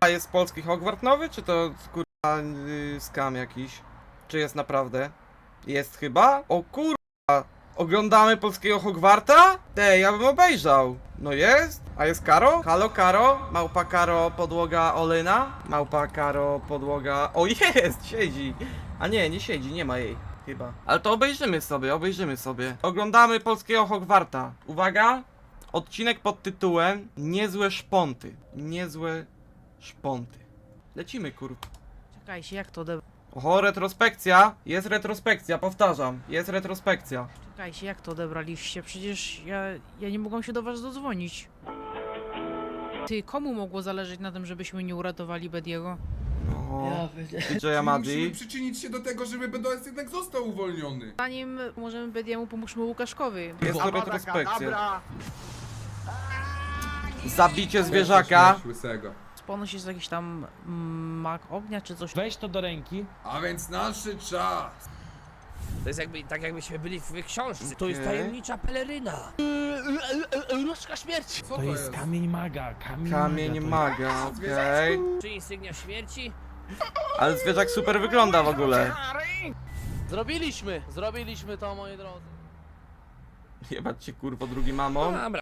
A jest polski Hogwart nowy, czy to kurwa yy, skam jakiś? Czy jest naprawdę? Jest chyba? O kurwa! Oglądamy polskiego Hogwarta? Te, ja bym obejrzał. No jest? A jest Karo? Halo Karo? Małpa Karo, podłoga Olena? Małpa Karo, podłoga... O jest! Siedzi! A nie, nie siedzi, nie ma jej. Chyba. Ale to obejrzymy sobie, obejrzymy sobie. Oglądamy polskiego Hogwarta. Uwaga! Odcinek pod tytułem Niezłe szponty. Niezłe szponty. Lecimy, kur... Czekajcie, jak to odebrać? Oho, retrospekcja. Jest retrospekcja, powtarzam. Jest retrospekcja. Czekajcie, jak to odebraliście? Przecież ja, ja nie mogłam się do was dodzwonić. Ty, komu mogło zależeć na tym, żebyśmy nie uratowali Bediego? Oho. DJ Czyli musimy Amadi. przyczynić się do tego, żeby BDS jednak został uwolniony. Zanim możemy Bediemu, pomóżmy Łukaszkowi. Jest to retrospekcja. Zabicie zwierzaka. Łysego. Ponoć jest jakiś tam mm, mag ognia czy coś. Weź to do ręki. A więc naszy czas. To jest jakby, tak jakbyśmy byli w książce. To jest tajemnicza peleryna. Różka śmierci. Co To jest kamień maga, kamień, Kamień maga. maga, okej. Czy insygnia śmierci? Ale zwierzak super wygląda w ogóle. Zrobiliśmy! Zrobiliśmy to, moi drodzy. Jebać cię kurwo drugi mamon. Dobra.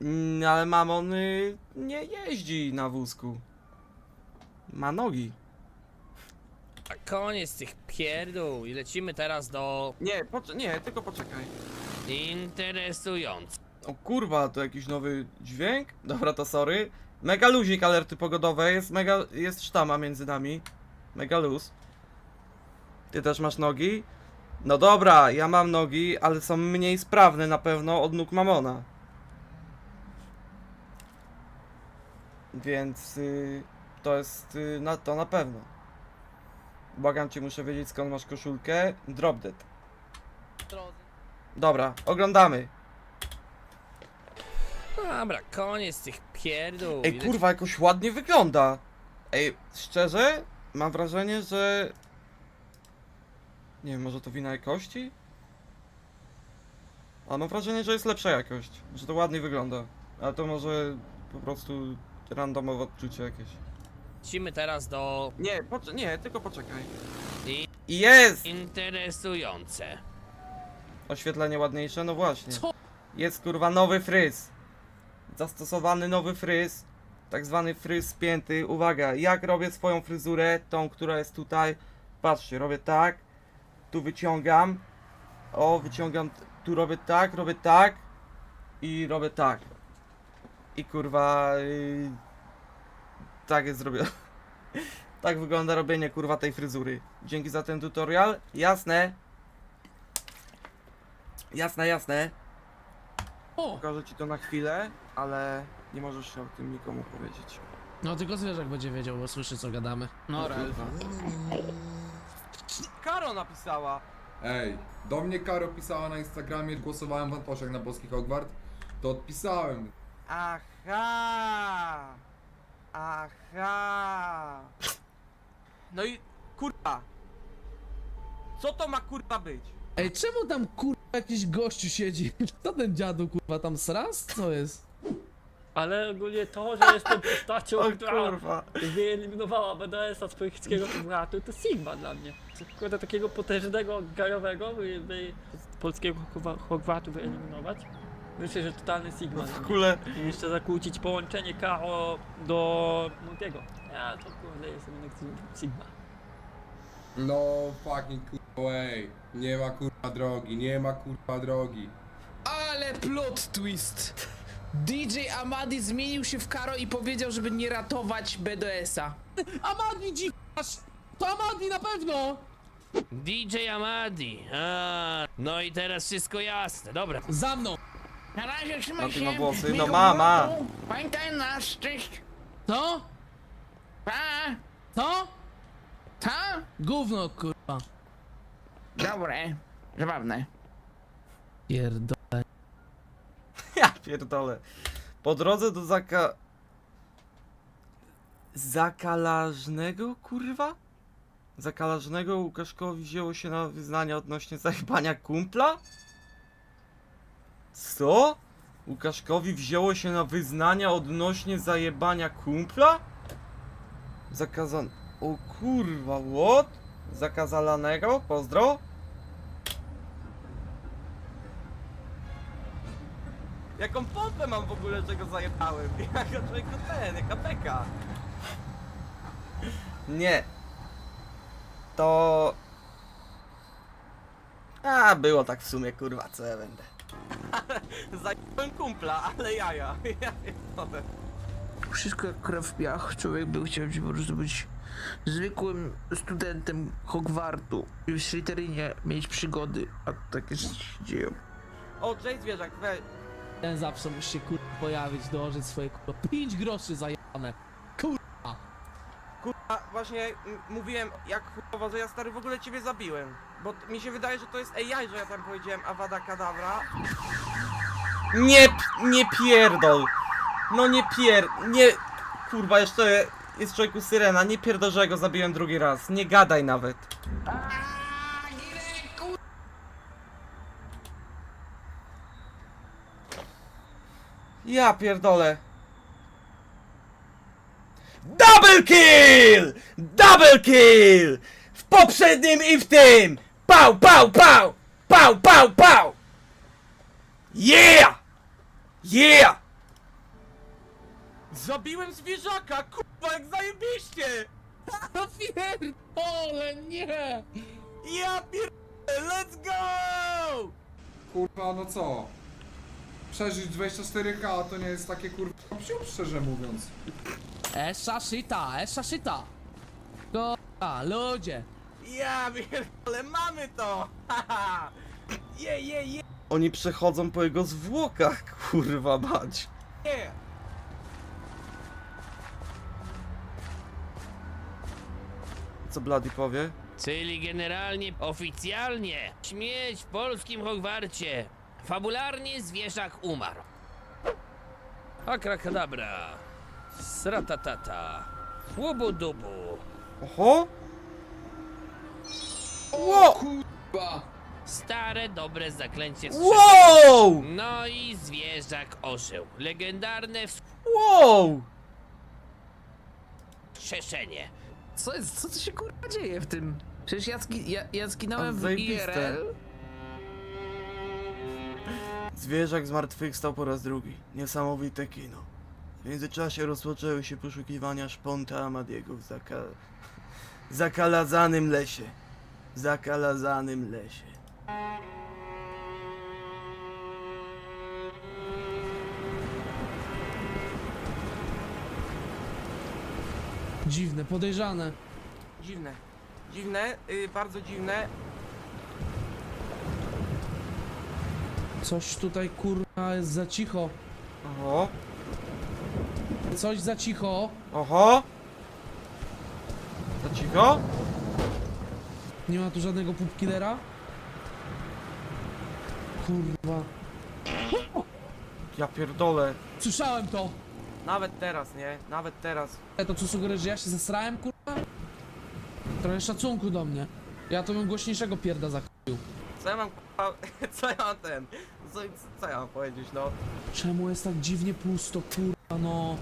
Mm, ale mamon y, nie jeździ na wózku. Ma nogi. Koniec tych pierdół i lecimy teraz do Nie, nie, tylko poczekaj. interesując. O kurwa, to jakiś nowy dźwięk? Dobra, to sorry. Mega luzik alerty pogodowe, jest mega, jest sztama między nami. Mega luz. Ty też masz nogi? No dobra, ja mam nogi, ale są mniej sprawne na pewno od nóg Mamona. Więc y, to jest y, na, to na pewno. Błagam cię, muszę wiedzieć skąd masz koszulkę. Drop dead. Dobra, oglądamy. Dobra, koniec tych pierdół. Ej, kurwa, jakoś ładnie wygląda. Ej, szczerze, mam wrażenie, że... Nie wiem, może to wina jakości? Ale mam wrażenie, że jest lepsza jakość. Że to ładnie wygląda. Ale to może po prostu randomowe odczucie jakieś. Lecimy teraz do Nie, nie, tylko poczekaj. I- jest! interesujące. Oświetlenie ładniejsze, no właśnie. Co? Jest kurwa nowy fryz. Zastosowany nowy fryz. Tak zwany fryz spięty. Uwaga, jak robię swoją fryzurę, tą, która jest tutaj. Patrzcie, robię tak. Tu wyciągam. O, wyciągam. Tu robię tak, robię tak. I robię tak. I kurwa. Yy, tak jest zrobione. tak wygląda robienie kurwa tej fryzury. Dzięki za ten tutorial. Jasne. Jasne, jasne. Pokażę ci to na chwilę, ale nie możesz się o tym nikomu powiedzieć. No tylko zwierzak będzie wiedział, bo słyszy co gadamy. No, rel. Karo napisała. Ej, do mnie Karo pisała na Instagramie, głosowałem w Antoszach na polski Hogwart. To odpisałem. Aha. Aha. No i kurwa. Co to ma kurwa być? Ej, czemu tam kurwa jakiś gościu siedzi? Co ten dziadu kurwa tam sras? Co jest? Ale ogólnie to, że jestem postacią, O która kurwa. wyeliminowała BDS-a z polskiego bratu, to Sigma dla mnie. Kurde takiego potężnego, gajowego, by, by z polskiego Hogwa- Hogwartu wyeliminować. Myślę, że totalny Sigma. W ogóle. I jeszcze zakłócić połączenie K.O. do Montiego. Ja to kurde jestem jednak Sigma. No fucking kurwa, ej. Nie ma kurwa drogi, nie ma kurwa drogi. Ale plot twist! DJ Amadi zmienił się w Karo i powiedział, żeby nie ratować BDS-a. Amadi dziwasz! To Amadi na pewno! DJ Amadi. A, no i teraz wszystko jasne. Dobra. Za mną! Na razie No trzymaj ty ma się. włosy. No ma, ma. lotu. Pamiętaj nas, cześć. Co? Pa. Co? Ta? Gówno kurwa. Dobre. Zabawne. Pierdo... Ja pierdolę. Po drodze do zaka... Zakalażnego, kurwa? Zakalażnego Łukaszkowi wzięło się na wyznanie odnośnie zajebania kumpla? Co? Łukaszkowi wzięło się na wyznania odnośnie zajebania kumpla? Zakazan... O kurwa, what? Zakazalanego? Pozdro? Jaką pompę mam w ogóle, że go zajebałem? Jaka człowieku ten, jaka beka? Nie. To... A, było tak w sumie, kurwa, co ja będę. Zajebałem kumpla, ale jaja. Ja pierdolę. Wszystko jak krew w piach. Człowiek by chciał po prostu być zwykłym studentem Hogwartu i w Slytherinie mieć przygody, a takie rzeczy się dzieją. O, cześć zwierzak, weź. Ten zawsze musi się kurwa pojawić, dołożyć swoje kurwa 5 groszy zajebane. Kurwa, właśnie m- mówiłem, jak chujowo, że ja stary w ogóle ciebie zabiłem. Bo t- mi się wydaje, że to jest AI, że ja tam powiedziałem Avada Kedavra. Nie, nie pierdol. No nie pier... nie... Kurwa, jeszcze jest człowieku syrena, nie pierdol, że ja go zabiłem drugi raz. Nie gadaj nawet. Ja pierdolę. Double kill! Double kill! W poprzednim i w tym! Pał, pał, pał! Pał, pał, pał! Yeah! Yeah! Zabiłem zwierzaka, kurwa, jak zajebiście! No pierdole, nie! Ja pierdolę, let's go! Kurwa, no co? Przeżyć 24K to nie jest takie kurwa psiu, szczerze mówiąc. Esza szyta, esza szyta! Kurwa, ludzie! Ja pierdolę, mamy to! Haha! Je, je, je! Oni przechodzą po jego zwłokach, kurwa. Nie! Co Bloody powie? Czyli generalnie, oficjalnie, śmieć w polskim Hogwarcie. Fabularnie zwierzak umarł. Akrakadabra. Sratatata. Łubu-dubu. Oho! Wow! Kurwa! Stare, dobre zaklęcie z Wow! No i zwierzak ożył. Legendarne Wow! wskrzeszenie. Co jest, co tu się kurwa dzieje w tym? Przecież ja, zgi- ja, ja zginąłem w Zajebiste. IRL. Zwierzak zmartwychwstał po raz drugi. Niesamowite kino. W międzyczasie rozpoczęły się poszukiwania szponta Amadiego w zaka... zakalazanym lesie. Zakalazanym lesie. Dziwne, podejrzane. Dziwne. Dziwne, yy, bardzo dziwne. Coś tutaj kurwa jest za cicho. Oho, Coś za cicho. oho. To cicho? Nie ma tu żadnego pupkillera. Kurwa. Ja pierdolę. Słyszałem to! Nawet teraz, nie? Nawet teraz. E, To co sugeruje, że ja się zesrałem, kurwa? Trochę szacunku do mnie. Ja to bym głośniejszego pierda zakupił. Co ja mam kurwa, co ja mam ten? Co, co ja mam powiedzieć, no? Czemu jest tak dziwnie pusto, kurwa, no?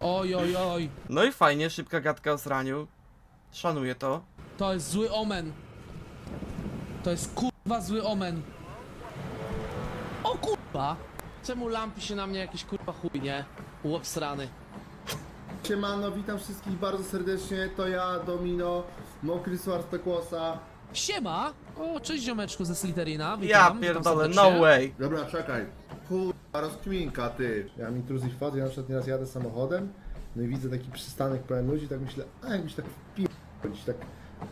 Oj, oj, oj. No i fajnie, szybka gadka o sraniu. Szanuję to. To jest zły omen. To jest kurwa zły omen. Czemu lampi się na mnie jakiś kurwa chuj, nie? Łopsrany. Siemano, witam wszystkich bardzo serdecznie, to ja, Domino, Mokry Swartokłosa. Siema! O, cześć ziomeczku ze Slytherina, Ja witam, witam pierdolę, no serdecznie. way. Dobra, czekaj. Kurwa, rozkminka, ty. Ja mam intrusive thought, ja na przykład nieraz jadę samochodem, no i widzę taki przystanek pełen ludzi, tak myślę, a jakbyś tak wpić, tak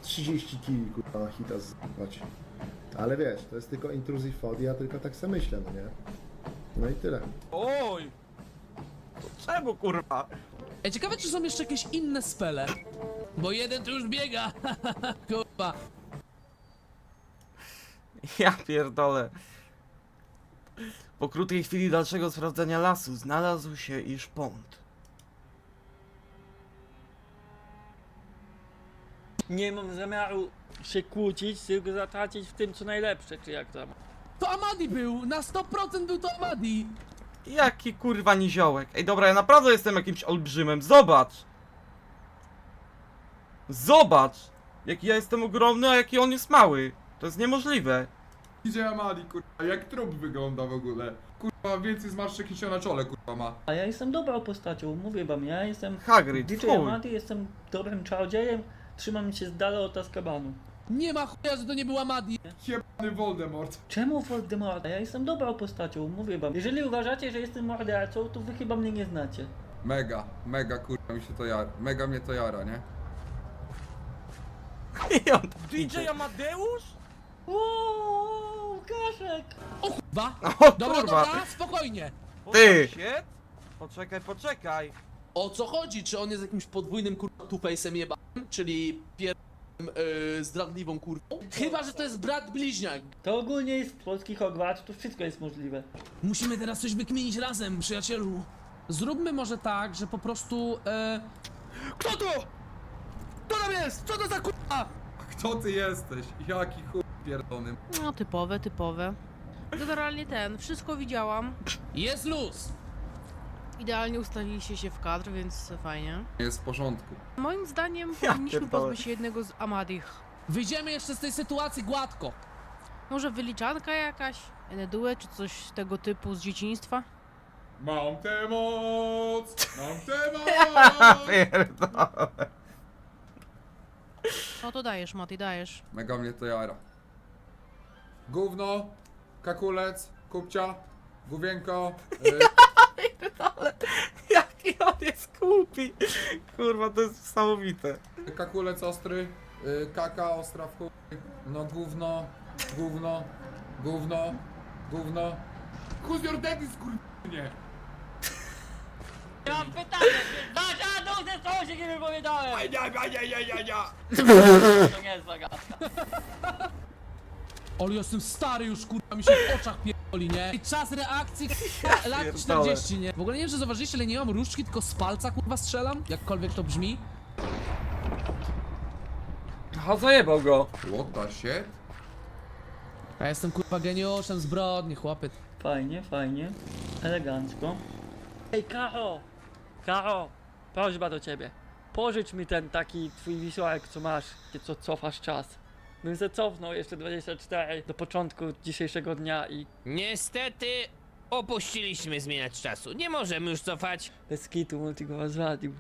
30 kili, kurwa, na hita zwać. Ale wiesz, to jest tylko intrusive thought, ja tylko tak sobie myślę, no nie? No i tyle. Oj! Czemu kurwa? Ej, ciekawe czy są jeszcze jakieś inne spele. Bo jeden tu już biega. kurwa. Ja pierdolę. Po krótkiej chwili dalszego sprawdzania lasu znalazł się i szpont. Nie mam zamiaru się kłócić, tylko zatracić w tym co najlepsze, czy jak tam. To Amadi był! Na 100% był to Amadi! Jaki kurwa niziołek. Ej, dobra, ja naprawdę jestem jakimś olbrzymem. Zobacz! Zobacz! Jaki ja jestem ogromny, a jaki on jest mały. To jest niemożliwe. Idzie Amadi, kurwa, jak trup wygląda w ogóle. Kurwa, więcej zmarszczek niż się na czole, kurwa ma. A ja jestem dobrą postacią, mówię wam, ja jestem Hagrid, DJ. Amadi, jestem dobrym czarodziejem, trzymam się z dala od Azkabanu. Nie ma chuja, że to nie był Amadi! Jebany Voldemort. Czemu Voldemort? Ja jestem dobrą postacią, mówię wam. Jeżeli uważacie, że jestem mordercą, to wy chyba mnie nie znacie. Mega, mega kurwa mi się to jara. Mega mnie to jara, nie? I on tam DJ. Amadeusz? Uuu, Kaszek! O kurwa! O Dobra, kurwa! dobra, spokojnie! Ty! Się? Poczekaj, poczekaj. O co chodzi? Czy on jest jakimś podwójnym kurwa two-face'em jebanym? Czyli pierwszym yy, zdradliwą kurwą? Chyba, że to jest brat bliźniak. To ogólnie jest polski Hogwarts, to wszystko jest możliwe. Musimy teraz coś wykminić razem, przyjacielu. Zróbmy może tak, że po prostu. E... Kto to? Kto tam jest? Co to za kurwa? A kto ty jesteś? Jaki chuj pierdolony. No, typowe, typowe. Generalnie ten, wszystko widziałam. Jest luz! Idealnie ustaliliście się w kadr, więc fajnie. Jest w porządku. Moim zdaniem Ja powinniśmy pierdolę. pozbyć się jednego z Amadich. Wyjdziemy jeszcze z tej sytuacji gładko. Może wyliczanka jakaś? Enedue czy coś tego typu z dzieciństwa? Mam tę moc! Mam tę moc! pierdolę. No to dajesz, Mati, dajesz. Mega mnie to jara. Gówno, kakulec, kupcia, główienko, y, jest głupi. Kurwa, to jest niesamowite. kakulec ostry, y, kaka ostra w chuj, no gówno, gówno, gówno, gówno. Who's your daddy, skurwynie? Ja mam pytanie, dasz Adam ze co się nie wypowiadałem! Ja, ja, ja, ja, ja, ja. To nie jest zagadka. Ale jestem stary już, kurwa, mi się w oczach pierdoli, nie? I czas reakcji, kurwa, lat pierdolę. 40, nie? W ogóle nie wiem, czy zauważyliście, ale nie mam różdżki, tylko z palca, kurwa, strzelam. Jakkolwiek to brzmi. Ha, zajebał go. What the shit? Ja jestem, kurwa, geniuszem zbrodni, chłopy. Fajnie, fajnie. Elegancko. Ej, Karo! Karo! Prośba do ciebie. Pożycz mi ten taki twój wisiorek, co masz, co cofasz czas. Bym se cofnął jeszcze 24 do początku dzisiejszego dnia i Niestety opuściliśmy zmieniać czasu. Nie możemy już cofać. bez kitu multi go zwalił.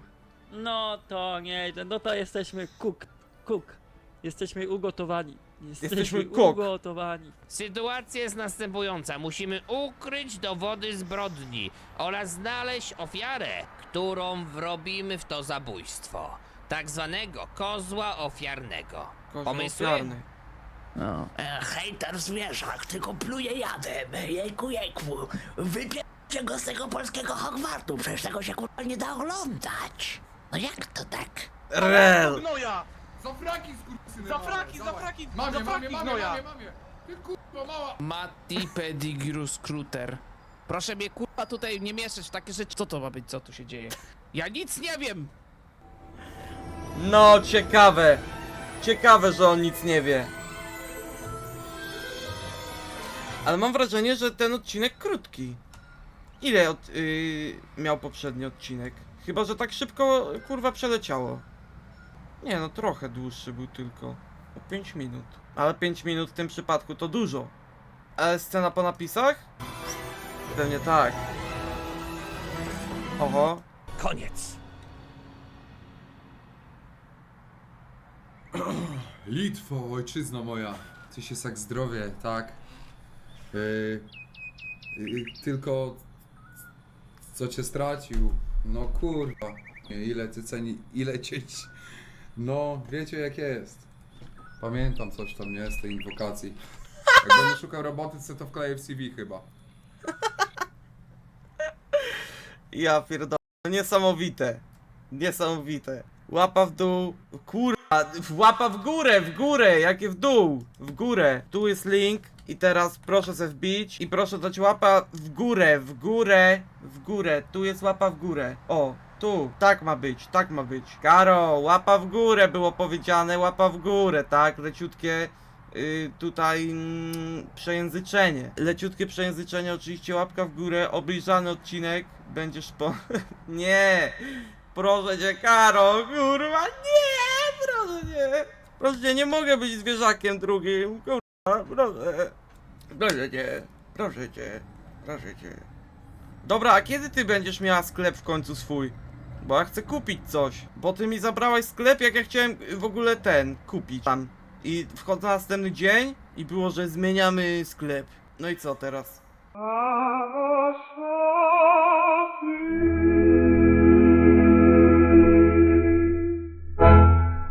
No to nie, no to jesteśmy cook, cook. Jesteśmy ugotowani. Jesteśmy, Jesteśmy ugotowani. Sytuacja jest następująca. Musimy ukryć dowody zbrodni oraz znaleźć ofiarę, którą wrobimy w to zabójstwo. Tak zwanego kozła ofiarnego. Pomysły? ofiarny. E, hejter zwierzak, tylko pluje jadem. Jejku, jejku. Wypiercie go z tego polskiego Hogwartu, przecież tego się kurwa nie da oglądać. No jak to tak? Rel. Gnoja! Za fraki, skurwysyny Za fraki, za fraki, Mamie, za mamie, fraki, mamie, gnoja. mamie, mamie. Ty kurwa mała. Matti Scruter. Proszę mnie kurwa tutaj nie mieszać w takie rzeczy. Co to ma być? Co tu się dzieje? Ja nic nie wiem! No, ciekawe. Ciekawe, że on nic nie wie. Ale mam wrażenie, że ten odcinek krótki. Ile od, yy, miał poprzedni odcinek? Chyba, że tak szybko kurwa przeleciało. Nie no, trochę dłuższy był tylko. O 5 minut. Ale 5 minut w tym przypadku to dużo. Ale scena po napisach? Pewnie tak. Oho. Koniec. Litwo, ojczyzno moja. Tyś jest jak zdrowie, tak? Yy, yy, tylko co cię stracił? No kurwa. Ile ty ceni, ile cię... No, wiecie jak jest. Pamiętam coś tam, nie? Z tej inwokacji. Jak będę szukał roboty, co to wkleję w CV chyba. Ja pierdolę. Niesamowite. Niesamowite. Łapa w dół. Kurwa. w- Łapa w górę, w górę. Jakie w dół? W górę. Tu jest link. I teraz proszę se wbić. I proszę dać łapa w górę, w górę, w górę. Tu jest łapa w górę. O, tu. Tak ma być, tak ma być. Karo, łapa w górę było powiedziane. Łapa w górę, tak? Leciutkie y, tutaj mm, przejęzyczenie. Leciutkie przejęzyczenie, oczywiście łapka w górę, obejrzany odcinek, będziesz po... nie! Proszę cię, Karo, kurwa, nie! Proszę cię! Proszę cię, nie mogę być zwierzakiem drugim, kurwa, proszę. Proszę cię, proszę cię, proszę cię. Dobra, a kiedy ty będziesz miała sklep w końcu swój? Bo ja chcę kupić coś. Bo ty mi zabrałaś sklep, jak ja chciałem w ogóle ten kupić tam. I wchodzę na następny dzień i było, że zmieniamy sklep. No i co teraz? A szafy